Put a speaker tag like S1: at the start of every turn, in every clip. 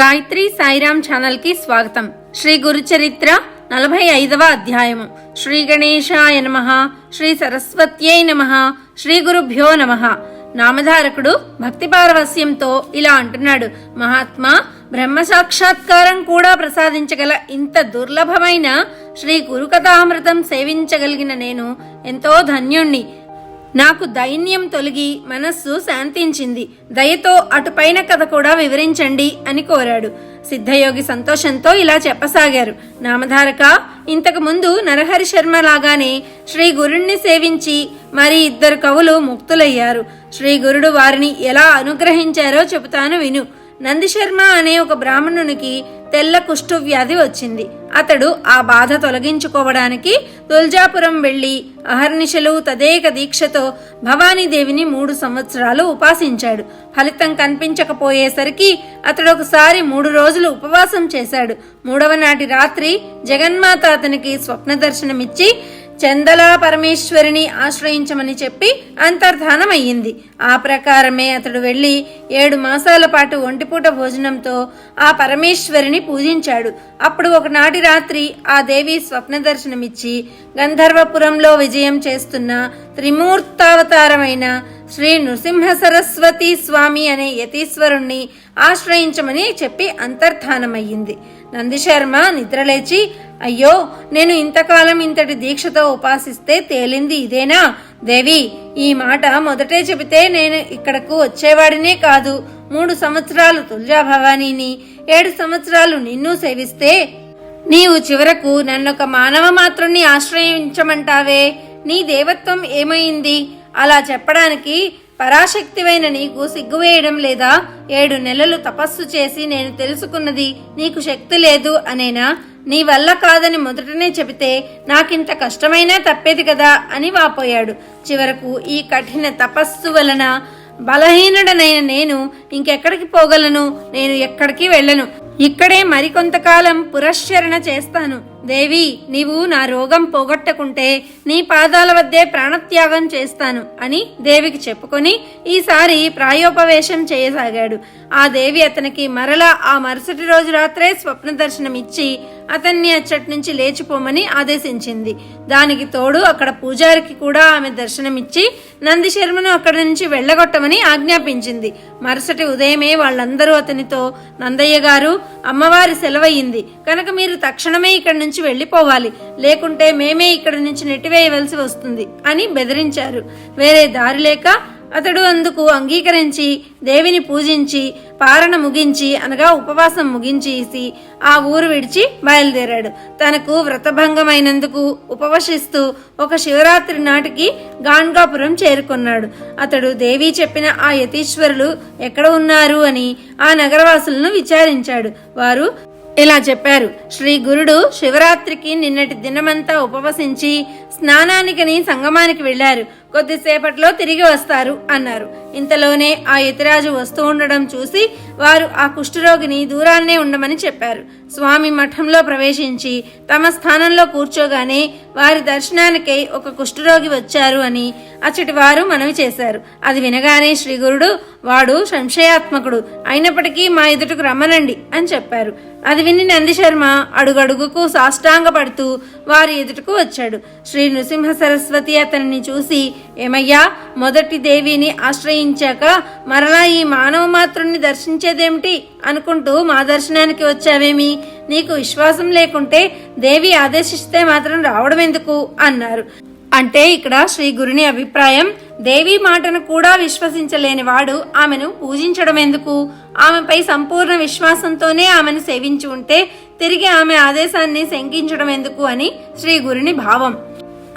S1: గాయత్రి సాయిరామ్ ఛానల్కి స్వాగతం. శ్రీ గురు చరిత్ర నలభై ఐదవ అధ్యాయము. శ్రీ గణేశాయ నమ శ్రీ సరస్వత్యై నమ శ్రీ గురుభ్యో నమ. నామధారకుడు భక్తి పారవస్యంతో ఇలా అంటున్నాడు. మహాత్మా బ్రహ్మ సాక్షాత్కారం కూడా ప్రసాదించగల ఇంత దుర్లభమైన శ్రీ గురుకథామృతం సేవించగలిగిన నేను ఎంతో ధన్యుణ్ణి. నాకు దైన్యం తొలగి మనస్సు శాంతించింది. దయతో అటుపైన కథ కూడా వివరించండి అని కోరాడు. సిద్ధయోగి సంతోషంతో ఇలా చెప్పసాగారు. నామధారక ఇంతకు ముందు నరహరి శర్మ లాగానే శ్రీ గురుణ్ణి సేవించి మరి ఇద్దరు కవులు ముక్తులయ్యారు. శ్రీ గురుడు వారిని ఎలా అనుగ్రహించారో చెబుతాను విను. నందిశర్మ అనే ఒక బ్రాహ్మణునికి తెల్ల కుష్టు వ్యాధి వచ్చింది. అతడు ఆ బాధ తొలగించుకోవడానికి తుల్జాపురం వెళ్ళి అహర్నిశలు తదేక దీక్షతో భవానీదేవిని మూడు సంవత్సరాలు ఉపాసించాడు. ఫలితం కనిపించకపోయేసరికి అతడు ఒకసారి మూడు రోజులు ఉపవాసం చేశాడు. మూడవ నాటి రాత్రి జగన్మాత అతనికి స్వప్న దర్శనమిచ్చి చందలా పరమేశ్వరిని ఆశ్రయించమని చెప్పి అంతర్ధానమయ్యింది. ఆ ప్రకారమే అతడు వెళ్ళి ఏడు మాసాల పాటు ఒంటిపూట భోజనంతో ఆ పరమేశ్వరిని పూజించాడు. అప్పుడు ఒకనాటి రాత్రి ఆ దేవి స్వప్న దర్శనమిచ్చి గంధర్వపురంలో విజయం చేస్తున్న త్రిమూర్తావతారమైన శ్రీ నృసింహ సరస్వతి స్వామి అనే యతీశ్వరుణ్ణి ఆశ్రయించమని చెప్పి అంతర్ధానమయ్యింది. నందిశర్మ నిద్రలేచి అయ్యో నేను ఇంతకాలం ఇంతటి దీక్షతో ఉపాసిస్తే తేలింది ఇదేనా? దేవి ఈ మాట మొదటే చెబితే నేను ఇక్కడకు వచ్చేవాడినే కాదు. మూడు సంవత్సరాలు తుల్జా భవానీని ఏడు సంవత్సరాలు నిన్ను సేవిస్తే నీవు చివరకు నన్నొక మానవ మాత్రుణ్ణి ఆశ్రయించమంటావే. నీ దేవత్వం ఏమైంది? అలా చెప్పడానికి పరాశక్తివైన నీకు సిగ్గువేయడం లేదా? ఏడు నెలలు తపస్సు చేసి నేను తెలుసుకున్నది నీకు శక్తి లేదు అనేనా? నీ వల్ల కాదని మొదటనే చెబితే నాకింత కష్టమైనా తప్పేది కదా అని వాపోయాడు. చివరకు ఈ కఠిన తపస్సు వలన బలహీనుడనైన నేను ఇంకెక్కడికి పోగలను? నేను ఎక్కడికి వెళ్ళను? ఇక్కడే మరికొంతకాలం పురశ్చరణ చేస్తాను. దేవి నీవు నా రోగం పోగొట్టకుంటే నీ పాదాల వద్దే ప్రాణత్యాగం చేస్తాను అని దేవికి చెప్పుకొని ఈసారి ప్రాయోపవేశం చేయసాగాడు. ఆ దేవి అతనికి మరలా ఆ మరుసటి రోజు రాత్రే స్వప్న దర్శనం ఇచ్చి అతన్ని అచ్చటి నుంచి లేచిపోమని ఆదేశించింది. దానికి తోడు అక్కడ పూజారికి కూడా ఆమె దర్శనమిచ్చి నంది శర్మను అక్కడి నుంచి వెళ్ళగొట్టమని ఆజ్ఞాపించింది. మరుసటి ఉదయమే వాళ్ళందరూ అతనితో నందయ్య గారు అమ్మవారి సెలవయ్యింది. కనుక మీరు తక్షణమే ఇక్కడి నుంచి వెళ్ళిపోవాలి. లేకుంటే మేమే ఇక్కడి నుంచి నెట్టివేయవలసి వస్తుంది అని బెదిరించారు. వేరే దారి లేక అతడు అందుకు అంగీకరించి దేవిని పూజించి పారణ ముగించి అనగా ఉపవాసం ముగించేసి ఆ ఊరు విడిచి బయలుదేరాడు. తనకు వ్రతభంగమైనందుకు ఉపవసిస్తూ ఒక శివరాత్రి నాటికి గాన్గాపురం చేరుకున్నాడు. అతడు దేవి చెప్పిన ఆ యతీశ్వరులు ఎక్కడ ఉన్నారు అని ఆ నగరవాసులను విచారించాడు. వారు ఇలా చెప్పారు. శ్రీ గురుడు శివరాత్రికి నిన్నటి దినమంతా ఉపవసించి స్నానానికని సంగమానికి వెళ్ళారు కొద్దిసేపట్లో తిరిగి వస్తారు అన్నారు. ఇంతలోనే ఆ యతిరాజు వస్తూ ఉండడం చూసి వారు ఆ కుష్ఠరోగిని దూరాన్నే ఉండమని చెప్పారు. స్వామి మఠంలో ప్రవేశించి తమ స్థానంలో కూర్చోగానే వారి దర్శనానికై ఒక కుష్ఠరోగి వచ్చారు అని అచ్చటి వారు మనవి చేశారు. అది వినగానే శ్రీగురుడు వాడు సంశయాత్మకుడు. అయినప్పటికీ మా ఎదుటకు రమ్మనండి అని చెప్పారు. అది విని నందిశర్మ అడుగడుగుకు సాష్టాంగపడుతూ వారి ఎదుటకు వచ్చాడు. శ్రీ నృసింహ సరస్వతి అతనిని చూసి ఏమయ్యా? మొదటి దేవిని ఆశ్రయించాక మరలా ఈ మానవ మాతృని దర్శించేదేమిటి? అనుకుంటూ మా దర్శనానికి వచ్చావేమి? నీకు విశ్వాసం లేకుంటే దేవి ఆదేశిస్తే మాత్రం రావడం ఎందుకు అన్నారు. అంటే ఇక్కడ శ్రీ గురుని అభిప్రాయం దేవి మాటను కూడా విశ్వసించలేని వాడు ఆమెను పూజించడం ఎందుకు ఆమెపై సంపూర్ణ విశ్వాసంతోనే ఆమెను సేవించి ఉంటే తిరిగి ఆమె ఆదేశాన్ని శంకించడం ఎందుకు అని శ్రీ గురుని భావం.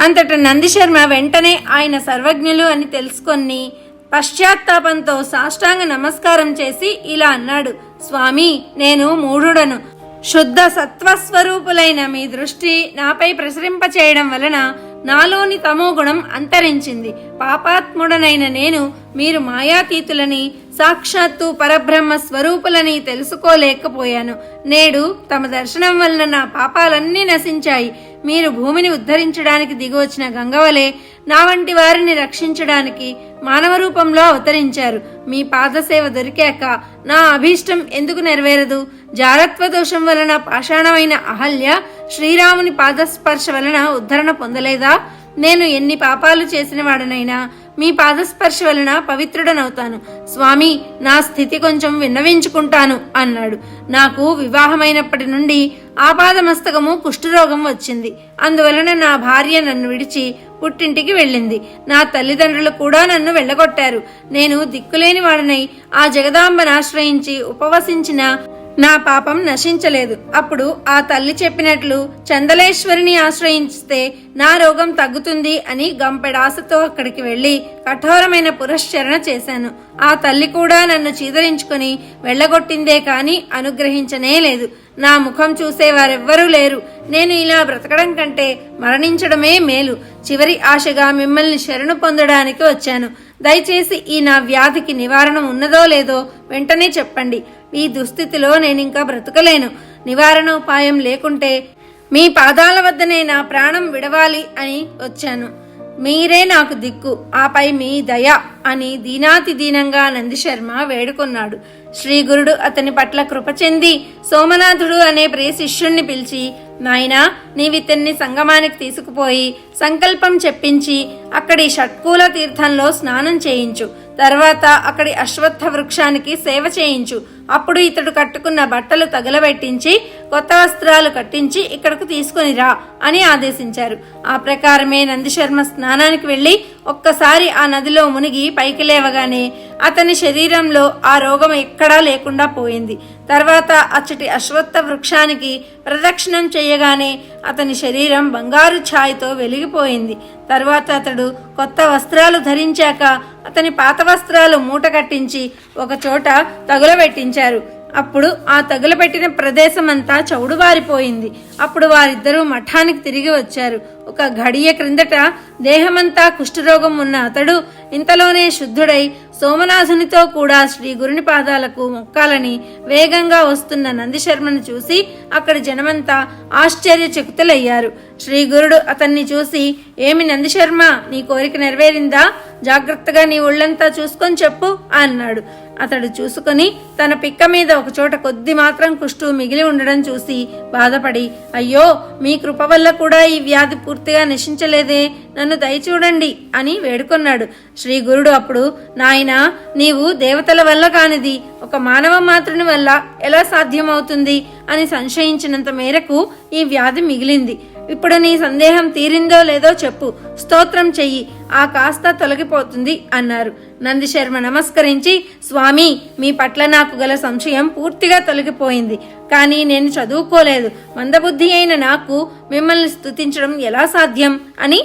S1: అంతట నందిశర్మ వెంటనే ఆయన సర్వజ్ఞులు అని తెలుసుకొని పశ్చాత్తాపంతో సాష్టాంగ నమస్కారం చేసి ఇలా అన్నాడు. స్వామి నేను మూఢుడను. శుద్ధ సత్వస్వరూపులైన మీ దృష్టి నాపై ప్రసరింప చేయడం వలన నాలోని తమో గుణం అంతరించింది. పాపాత్ముడనైన నేను మీరు మాయాతీతులని సాక్షాత్తు పరబ్రహ్మ స్వరూపులని తెలుసుకోలేకపోయాను. నేడు తమ దర్శనం వలన నా పాపాలన్నీ నశించాయి. మీరు భూమిని ఉద్ధరించడానికి దిగివచ్చిన గంగవలే నా వంటి వారిని రక్షించడానికి మానవ రూపంలో అవతరించారు. మీ పాదసేవ దొరికాక నా అభీష్టం ఎందుకు నెరవేరదు? జారత్వ దోషం వలన పాషాణమైన అహల్య శ్రీరాముని పాదస్పర్శ వలన ఉద్ధరణ పొందలేదా? నేను ఎన్ని పాపాలు చేసిన వాడనైనా మీ పాదస్పర్శ వలన పవిత్రుడనవుతాను. స్వామి నా స్థితి కొంచెం విన్నవించుకుంటాను అన్నాడు. నాకు వివాహమైనప్పటి నుండి ఆపాదమస్తకము కుష్ఠరోగం వచ్చింది. అందువలన నా భార్య నన్ను విడిచి పుట్టింటికి వెళ్ళింది. నా తల్లిదండ్రులు కూడా నన్ను వెళ్ళగొట్టారు. నేను దిక్కులేని వాడనై ఆ జగదాంబను ఆశ్రయించి ఉపవసించిన నా పాపం నశించలేదు. అప్పుడు ఆ తల్లి చెప్పినట్లు చందలేశ్వరిని ఆశ్రయిస్తే నా రోగం తగ్గుతుంది అని గంపెడాసతో అక్కడికి వెళ్ళి కఠోరమైన పురశ్చరణ చేశాను. ఆ తల్లి కూడా నన్ను చీదరించుకుని వెళ్ళగొట్టిందే కాని అనుగ్రహించనే లేదు. నా ముఖం చూసేవారెవ్వరూ లేరు. నేను ఇలా బ్రతకడం కంటే మరణించడమే మేలు. చివరి ఆశగా మిమ్మల్ని శరణు పొందడానికి వచ్చాను. దయచేసి ఈ నా వ్యాధికి నివారణ ఉన్నదో లేదో వెంటనే చెప్పండి. ఈ దుస్థితిలో నేను ఇంకా బ్రతకలేను. నివారణ ఉపాయం లేకుంటే మీ పాదాల వద్దనే నా ప్రాణం విడవాలి అని వచ్చాను. మీరే నాకు దిక్కు. ఆపై మీ దయ అని దీనాతి దీనంగా నందిశర్మ వేడుకున్నాడు. శ్రీ గురుడు అతని పట్ల కృప చెంది సోమనాథుడు అనే ప్రియ శిష్యుణ్ణి పిలిచి నాయనా నీవితన్ని సంగమానికి తీసుకుపోయి సంకల్పం చెప్పించి అక్కడి షట్కూల తీర్థంలో స్నానం చేయించు. తర్వాత అక్కడి అశ్వత్థ వృక్షానికి సేవ చేయించు. అప్పుడు ఇతడు కట్టుకున్న బట్టలు తగలబెట్టించి కొత్త వస్త్రాలు కట్టించి ఇక్కడకు తీసుకుని రా అని ఆదేశించారు. ఆ ప్రకారమే నందిశర్మ స్నానానికి వెళ్ళి ఒక్కసారి ఆ నదిలో మునిగి పైకి లేవగానే అతని శరీరంలో ఆ రోగం ఎక్కడా లేకుండా పోయింది. తర్వాత అచ్చటి అశ్వత్థ వృక్షానికి ప్రదక్షిణం చేయగానే అతని శరీరం బంగారు ఛాయ్తో వెలిగిపోయింది. తర్వాత అతడు కొత్త వస్త్రాలు ధరించాక అతని పాత వస్త్రాలు మూట కట్టించి ఒకచోట తగులబెట్టించారు. అప్పుడు ఆ తగులబెట్టిన ప్రదేశమంతా చౌడువారిపోయింది. చౌడుబారిపోయింది అప్పుడు వారిద్దరూ మఠానికి తిరిగి వచ్చారు. ఒక ఘడియ క్రిందట దేహమంతా కుష్ఠరోగం ఉన్న అతడు ఇంతలోనే శుద్ధుడై సోమనాథునితో కూడా శ్రీ గురుని పాదాలకు మొక్కాలని వేగంగా వస్తున్న నందిశర్మను చూసి అక్కడి జనమంతా ఆశ్చర్యచకుతులయ్యారు. శ్రీ గురుడు అతన్ని చూసి ఏమి నందిశర్మ నీ కోరిక నెరవేరిందా? జాగ్రత్తగా నీ ఒళ్ళంతా చూసుకొని చెప్పు అన్నాడు. అతడు చూసుకొని తన పిక్క మీద ఒకచోట కొద్ది మాత్రం కుష్టు మిగిలి ఉండడం చూసి బాధపడి అయ్యో మీ కృప వల్ల కూడా ఈ వ్యాధి పూర్తిగా నశించలేదే నన్ను దయచూడండి అని వేడుకొన్నాడు. శ్రీ గురుడు అప్పుడు నాయనా నీవు దేవతల వల్ల కానిది ఒక మానవ మాతృని వల్ల ఎలా సాధ్యమవుతుంది? అని సంశయించినంత మేరకు ఈ వ్యాధి మిగిలింది. ఇప్పుడు నీ సందేహం తీరిందో లేదో చెప్పు. స్తోత్రం చెయ్యి. ఆ కాస్త తొలగిపోతుంది అన్నారు. నందిశర్మ నమస్కరించి స్వామి మీ పట్ల నాకు గల సంశయం పూర్తిగా తొలగిపోయింది. కానీ నేను చదువుకోలేదు. మందబుద్ధి అయిన నాకు మిమ్మల్ని స్థుతించడం ఎలా సాధ్యం? అని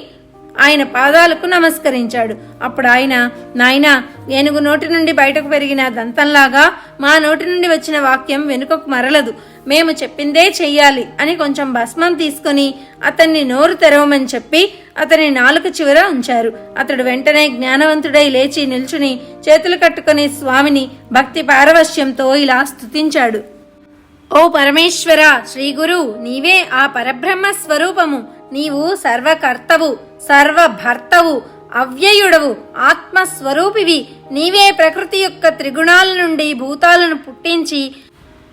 S1: ఆయన పాదాలకు నమస్కరించాడు. అప్పుడు ఆయన నాయనా ఏనుగు నోటి నుండి బయటకు పెరిగిన దంతంలాగా మా నోటి నుండి వచ్చిన వాక్యం వెనుకకు మరలదు. మేము చెప్పిందే చెయ్యాలి అని కొంచెం భస్మం తీసుకుని అతన్ని నోరు తెరవమని చెప్పి అతని నాలుక చివర ఉంచారు. అతడు వెంటనే జ్ఞానవంతుడై లేచి నిల్చుని చేతులు కట్టుకుని స్వామిని భక్తి పారవశ్యంతో ఇలా స్తుతించాడు. ఓ పరమేశ్వర శ్రీ గురు నీవే ఆ పరబ్రహ్మ స్వరూపము. నీవు సర్వకర్తవు సర్వభర్తవు. అవ్యయుడవు ఆత్మస్వరూపివి. నీవే ప్రకృతి యొక్క త్రిగుణాల నుండి భూతాలను పుట్టించి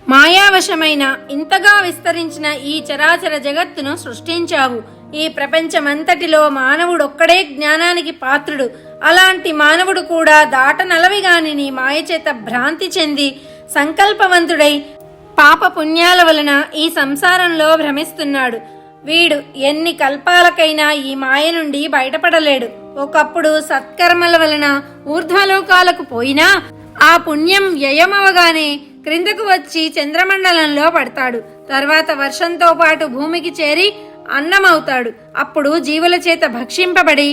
S1: మాయావశమైన ఇంతగా విస్తరించిన ఈ చరాచర జగత్తును సృష్టించావు. ఈ ప్రపంచమంతటిలో మానవుడొక్కడే జ్ఞానానికి పాత్రుడు. అలాంటి మానవుడు కూడా దాటనలవిగాని నీ మాయచేత భ్రాంతి చెంది సంకల్పవంతుడై పాప పుణ్యాల వలన ఈ సంసారంలో భ్రమిస్తున్నాడు. వీడు ఎన్ని కల్పాలకైనా ఈ మాయ నుండి బయటపడలేడు. ఒకప్పుడు సత్కర్మల వలన ఊర్ధ్వలోకాలకు పోయినా ఆ పుణ్యం వ్యయమవగానే క్రిందకు వచ్చి చంద్రమండలంలో పడతాడు. తర్వాత వర్షంతో పాటు భూమికి చేరి అన్నమవుతాడు. అప్పుడు జీవుల చేత భక్షింపబడి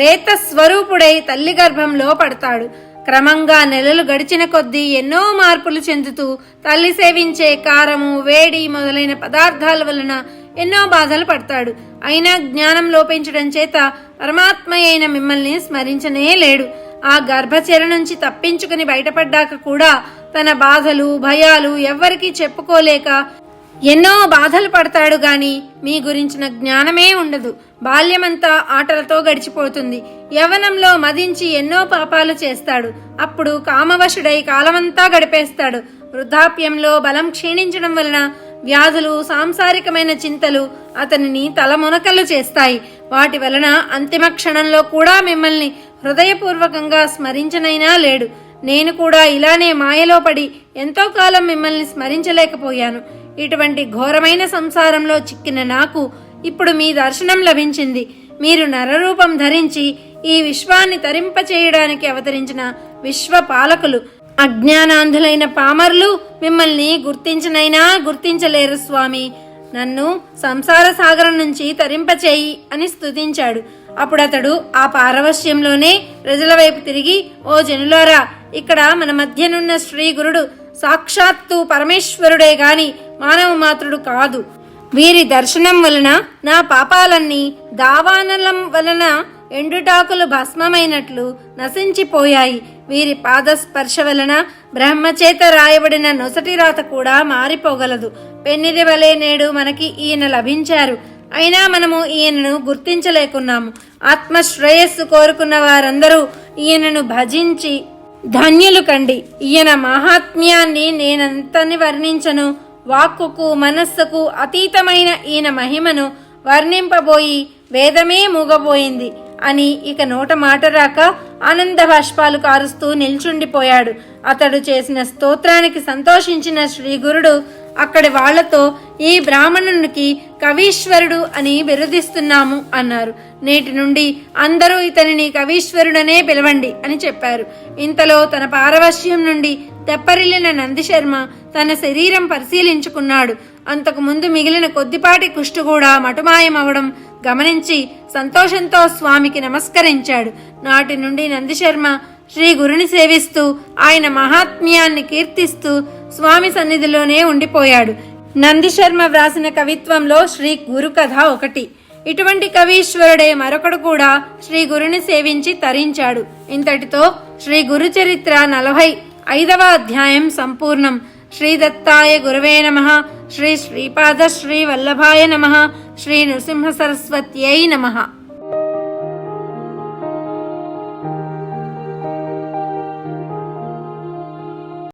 S1: రేత స్వరూపుడై తల్లి గర్భంలో పడతాడు. క్రమంగా నెలలు గడిచిన కొద్దీ ఎన్నో మార్పులు చెందుతూ తల్లి సేవించే కారము వేడి మొదలైన పదార్థాల వలన ఎన్నో బాధలు పడతాడు. అయినా జ్ఞానం లోపించడం చేత పరమాత్మ అయిన మిమ్మల్ని స్మరించనే లేడు. ఆ గర్భచెర నుంచి తప్పించుకుని బయటపడ్డాక కూడా తన బాధలు భయాలు ఎవ్వరికీ చెప్పుకోలేక ఎన్నో బాధలు పడతాడు గాని మీ గురించిన జ్ఞానమే ఉండదు. బాల్యమంతా ఆటలతో గడిచిపోతుంది. యవ్వనంలో మదించి ఎన్నో పాపాలు చేస్తాడు. అప్పుడు కామవశుడై కాలమంతా గడిపేస్తాడు. వృద్ధాప్యంలో బలం క్షీణించడం వలన వ్యాధులు సాంసారికమైన చింతలు అతనిని తలమునకలు చేస్తాయి. వాటి వలన అంతిమ క్షణంలో కూడా మిమ్మల్ని హృదయపూర్వకంగా స్మరించనైనా లేడు. నేను కూడా ఇలానే మాయలో పడి ఎంతో కాలం మిమ్మల్ని స్మరించలేకపోయాను. ఇటువంటి ఘోరమైన సంసారంలో చిక్కిన నాకు ఇప్పుడు మీ దర్శనం లభించింది. మీరు నరరూపం ధరించి ఈ విశ్వాన్ని తరింపచేయడానికి అవతరించిన విశ్వ పాలకులు అజ్ఞానాంధులైన పామర్లు మిమ్మల్ని గుర్తించనైనా గుర్తించలేరు స్వామి. నన్ను సంసార సాగరం నుంచి తరింపచేయి అని స్తుతించాడు. అప్పుడతడు ఆ పారవశ్యంలోనే ప్రజల వైపు తిరిగి ఓ జనులారా ఇక్కడ మన మధ్యనున్న శ్రీ గురుడు సాక్షాత్తు పరమేశ్వరుడే గాని మానవ మాత్రుడు కాదు. వీరి దర్శనం వలన నా పాపాలన్నీ దావానలం వలన ఎండుటాకులు భస్మమైనట్లు నశించిపోయాయి. వీరి పాదస్పర్శ వలన బ్రహ్మచేత రాయబడిన నొసటి రాత కూడా మారిపోగలదు. పెన్నిది వలె నేడు మనకి ఈయన లభించారు. అయినా మనము ఈయనను గుర్తించలేకున్నాము. ఆత్మ శ్రేయస్సు కోరుకున్న వారందరూ ఈయనను భజించి ధన్యులు కండి. ఈయన మహాత్మ్యాన్ని నేనంతని వర్ణించను? వాక్కుకు మనస్సుకు అతీతమైన ఈయన మహిమను వర్ణింపబోయి వేదమే మూగబోయింది. అని ఇక నోట మాట రాక ఆనంద బాష్పాలు కారుస్తూ నిల్చుండిపోయాడు. అతడు చేసిన స్తోత్రానికి సంతోషించిన శ్రీగురుడు అక్కడి వాళ్ళతో ఈ బ్రాహ్మణునికి కవీశ్వరుడు అని బిరుదిస్తున్నాము అన్నారు. నేటి నుండి అందరూ ఇతనిని కవీశ్వరుడనే పిలవండి అని చెప్పారు. ఇంతలో తన పారవశ్యం నుండి తెప్పరిల్లిన నందిశర్మ తన శరీరం పరిశీలించుకున్నాడు. అంతకు ముందు మిగిలిన కొద్దిపాటి కుష్టు కూడా మటుమాయమవడం గమనించి సంతోషంతో స్వామికి నమస్కరించాడు. నాటి నుండి నందిశర్మ శ్రీ గురుని సేవిస్తూ ఆయన మహాత్మ్యాన్ని కీర్తిస్తూ స్వామి సన్నిధిలోనే ఉండిపోయాడు. నందిశర్మ వ్రాసిన కవిత్వంలో శ్రీ గురుకథ ఒకటి. ఇటువంటి కవీశ్వరుడే మరొకడు కూడా శ్రీ గురుని సేవించి తరించాడు. ఇంతటితో శ్రీ గురు చరిత్ర నలభై ఐదవ అధ్యాయం సంపూర్ణం. శ్రీ దత్తాయ గురవే నమ. శ్రీ శ్రీపాద శ్రీ వల్లభాయ నమ. శ్రీ నృసింహ సరస్వత్యై నమ.